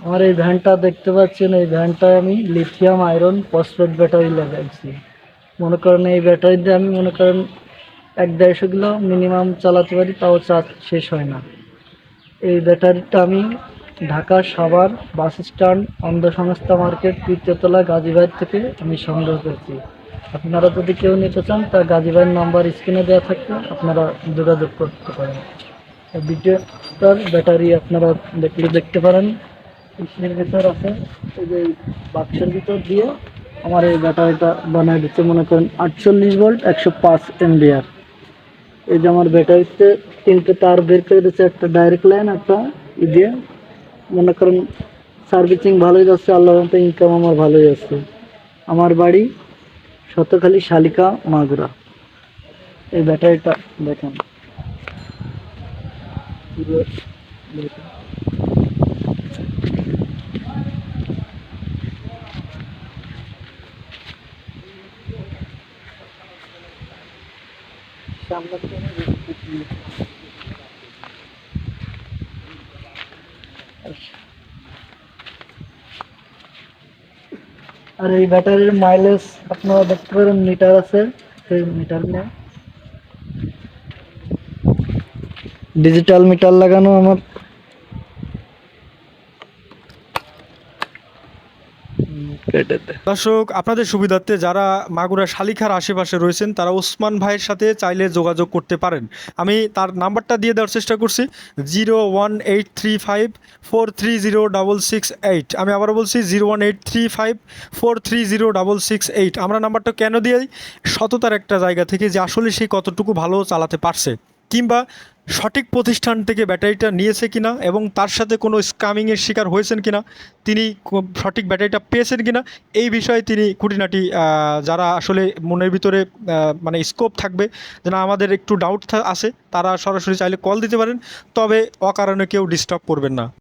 আমার এই ভ্যানটা দেখতে পাচ্ছেন, এই ভ্যানটায় আমি লিথিয়াম আয়রন ফসফেট ব্যাটারি লাগাইছি। মনে করেন এই ব্যাটারি দিয়ে আমি মনে করেন এক দেড়শো কিলো মিনিমাম চালাতে পারি, তাও চার্জ শেষ হয় না। এই ব্যাটারিটা আমি ঢাকা সাভার বাস স্ট্যান্ড অন্ধ সংস্থা মার্কেট তৃতীয়তলা গাজীবাইর থেকে আমি সংগ্রহ করছি। আপনারা যদি কেউ নিতে চান তা গাজীবাইয়ের নাম্বার স্ক্রিনে দেওয়া থাকবে, আপনারা যোগাযোগ করতে পারেন। ভিডিওটার ব্যাটারি আপনারা দেখলে দেখতে পারেন। এর ভিতর আছে। এই যে বাক্সের ভিতর দিয়ে আমার এই ব্যাটারিটা বানায় দিচ্ছে, মনে করেন আটচল্লিশ ভোল্ট একশো পাঁচ এমবিআর এই যে আমার ব্যাটারিতে তিনটে তার বের করে দিচ্ছে, একটা ডাইরেক্ট লাইন একটা ই দিয়ে। মনে করেন সার্ভিসিং ভালোই যাচ্ছে আল্লাহ ইনকাম আমার ভালোই আছে। আমার বাড়ি শতখালী শালিকা মাগুরা। এই ব্যাটারিটা দেখেন। পুরো দেখেন। সামনে থেকে দেখি। আর এই ব্যাটারির মাইলেজ আপনারা দেখতে পারেন মিটার আছে সেই মিটার নিয়ে ডিজিটাল মিটার লাগানো আমার। দর্শক, আপনাদের সুবিধার্থে যারা মাগুরা শালিখার আশেপাশে রয়েছেন, তারা ওসমান ভাইয়ের সাথে চাইলে যোগাযোগ করতে পারেন। আমি তার নাম্বারটা দিয়ে দেওয়ার চেষ্টা করছি, zero one eight three five four three zero double six eight. আমি আবারও বলছি, zero one eight three five four three zero double six eight. আমরা নাম্বারটা কেন দিই? সততার একটা জায়গা থেকে যে আসলে সে কতটুকু ভালো চালাতে পারছে। কিংবা সঠিক প্রতিষ্ঠান থেকে ব্যাটারিটা নিয়েছে কিনা এবং তার সাথে কোনো স্কামিংয়ের শিকার হয়েছেন কিনা, তিনি সঠিক ব্যাটারিটা পেয়েছেন কিনা, এই বিষয়ে তিনি খুঁটিনাটি যারা আসলে মনের ভিতরে মানে স্কোপ থাকবে, যেন আমাদের একটু ডাউট আছে, তারা সরাসরি চাইলে কল দিতে পারেন, তবে অকারণে কেউ ডিস্টার্ব করবেন না।